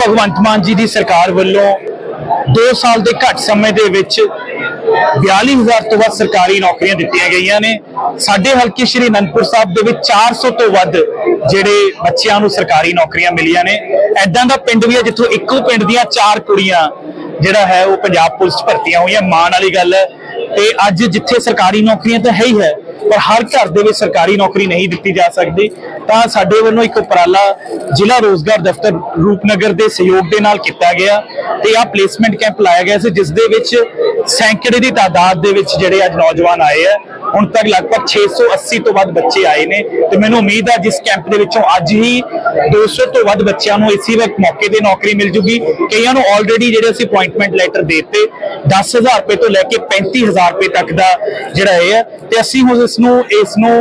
ਭਗਵੰਤ ਮਾਨ ਜੀ ਦੀ ਸਰਕਾਰ ਵੱਲੋਂ 2 ਸਾਲ ਦੇ ਘੱਟ ਸਮੇਂ ਦੇ ਵਿੱਚ 42000 ਤੋਂ ਵੱਧ ਸਰਕਾਰੀ ਨੌਕਰੀਆਂ ਦਿੱਤੀਆਂ ਗਈਆਂ ਨੇ। ਸਾਡੇ ਹਲਕੇ ਸ਼੍ਰੀ ਅਨੰਦਪੁਰ ਸਾਹਿਬ ਦੇ ਵਿੱਚ 400 ਤੋਂ ਵੱਧ ਜਿਹੜੇ ਬੱਚਿਆਂ ਨੂੰ ਸਰਕਾਰੀ ਨੌਕਰੀਆਂ ਮਿਲੀਆਂ ਨੇ। ਐਦਾਂ ਦਾ ਪਿੰਡ ਵੀ ਹੈ ਜਿੱਥੋਂ ਇੱਕੋ ਪਿੰਡ ਦੀਆਂ ਚਾਰ ਕੁੜੀਆਂ ਜਿਹੜਾ ਹੈ ਉਹ ਪੰਜਾਬ ਪੁਲਿਸ 'ਚ ਭਰਤੀਆਂ ਹੋਈਆਂ ਮਾਣ ਵਾਲੀ ਗੱਲ ਹੈ। ਤੇ ਅੱਜ ਜਿੱਥੇ ਸਰਕਾਰੀ ਨੌਕਰੀਆਂ ਤਾਂ ਹੈ ਹੀ ਹੈ ਪਰ ਹਰ ਘਰ ਦੇ ਵਿੱਚ ਸਰਕਾਰੀ ਨੌਕਰੀ ਨਹੀਂ ਦਿੱਤੀ ਜਾ ਸਕਦੀ, ਤਾਂ ਸਾਡੇ ਵੱਲੋਂ ਇੱਕ ਉਪਰਾਲਾ ਜ਼ਿਲ੍ਹਾ ਰੋਜ਼ਗਾਰ ਦਫ਼ਤਰ ਰੂਪਨਗਰ ਦੇ ਸਹਿਯੋਗ ਦੇ ਨਾਲ ਕੀਤਾ ਗਿਆ ਤੇ ਆਹ ਪਲੇਸਮੈਂਟ ਕੈਂਪ ਲਾਇਆ ਗਿਆ ਸੀ, ਜਿਸ ਦੇ ਵਿੱਚ ਸੈਂਕੜੇ ਦੀ ਤਾਦਾਦ ਦੇ ਵਿੱਚ ਜਿਹੜੇ ਅੱਜ ਨੌਜਵਾਨ ਆਏ ਆ ਹੁਣ ਤੱਕ ਲਗਭਗ 680 ਤੋਂ ਵੱਧ ਬੱਚੇ ਆਏ ਨੇ ਤੇ ਮੈਨੂੰ ਉਮੀਦ ਹੈ ਜਿਸ ਕੈਂਪ ਦੇ ਵਿੱਚੋਂ ਅੱਜ ਹੀ 200 ਤੋਂ ਵੱਧ ਬੱਚਿਆਂ ਨੂੰ ਇਸੇ ਵਕਤ ਮੌਕੇ ਤੇ ਨੌਕਰੀ ਮਿਲ ਜੂਗੀ। ਕਈਆਂ ਨੂੰ ਆਲਰੇਡੀ ਜਿਹੜੇ ਅਸੀਂ ਅਪਾਇੰਟਮੈਂਟ ਲੈਟਰ ਦਿੱਤੇ 10000 ਰੁਪਏ ਤੋਂ ਲੈ ਕੇ 35000 ਰੁਪਏ ਤੱਕ ਦਾ ਜਿਹੜਾ ਇਹ ਹੈ ਤੇ ਅਸੀਂ ਹੁਣ ਇਸ ਨੂੰ ਇਸ ਨੂੰ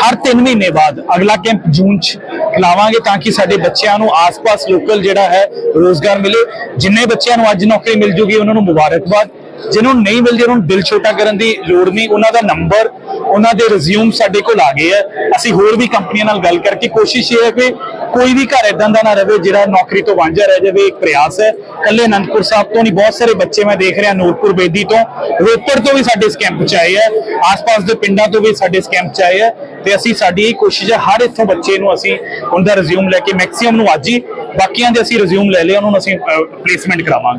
ਹਰ 3 ਮਹੀਨੇ ਬਾਅਦ, ਅਗਲਾ ਕੈਂਪ ਜੂਨ ਚ ਲਾਵਾਂਗੇ ਤਾਂ ਕਿ ਸਾਡੇ ਬੱਚਿਆਂ ਨੂੰ ਆਸ-ਪਾਸ ਲੋਕਲ ਜਿਹੜਾ ਹੈ ਰੋਜ਼ਗਾਰ ਮਿਲੇ। ਜਿੰਨੇ ਬੱਚਿਆਂ ਨੂੰ ਅੱਜ ਨੌਕਰੀ ਮਿਲ ਜੂਗੀ, ਉਹਨਾਂ ਨੂੰ ਮੁਬਾਰਕਬਾਦ। ਜਿਹਨਾਂ ਨੂੰ ਨਹੀਂ ਮਿਲਦੀ, ਉਹਨਾਂ ਨੂੰ ਦਿਲ ਛੋਟਾ ਕਰਨ ਦੀ ਲੋੜ ਨਹੀਂ। ਉਹਨਾਂ ਦਾ ਨੰਬਰ ਉਹਨਾਂ ਦੇ ਰਿਜ਼ਿਊਮ ਸਾਡੇ ਕੋਲ ਆ ਗਏ ਆ। ਅਸੀਂ ਹੋਰ ਵੀ ਕੰਪਨੀਆਂ ਨਾਲ ਗੱਲ ਕਰਕੇ ਕੋਸ਼ਿਸ਼ ਇਹ ਹੈ ਕਿ ਕੋਈ ਵੀ ਘਰ ਇਦਾਂ ਦਾ ਨਾ ਰਹੇ ਜਿਹੜਾ ਨੌਕਰੀ ਤੋਂ ਵਾਂਝਾ ਰਹਿ ਜਾਵੇ, ਇੱਕ ਪ੍ਰਯਾਸ ਹੈ। ਕੱਲੇ ਅਨੰਦਪੁਰ ਸਾਹਿਬ ਤੋਂ ਨਹੀਂ, ਬਹੁਤ ਸਾਰੇ ਬੱਚੇ ਮੈਂ ਦੇਖ ਰਿਹਾ ਨੂਰਪੁਰ ਬੇਦੀ ਤੋਂ। ਰੋਪੜ ਤੋਂ ਵੀ ਸਾਡੇ ਇਸ ਕੈਂਪ 'ਚ ਆਏ ਆ। ਆਸ-ਪਾਸ ਦੇ ਪਿੰਡਾਂ ਤੋਂ ਵੀ ਸਾਡੇ ਇਸ ਕੈਂਪ 'ਚ ਆਏ ਆ। ਤੇ ਅਸੀਂ ਸਾਡੀ ਇਹ ਕੋਸ਼ਿਸ਼ ਹੈ, ਹਰ ਇੱਥੋਂ ਬੱਚੇ ਨੂੰ ਅਸੀਂ ਉਹਦਾ ਰਿਜ਼ਿਊਮ ਲੈ ਕੇ ਮੈਕਸਿਮਮ ਨੂੰ ਅੱਜ ਹੀ, ਬਾਕੀਆਂ ਦੇ ਅਸੀਂ ਰਿਜ਼ਿਊਮ ਲੈ ਲਿਆ ਉਹਨਾਂ ਨੂੰ ਅਸੀਂ ਪਲੇਸਮੈਂਟ ਕਰਾਵਾਂਗੇ।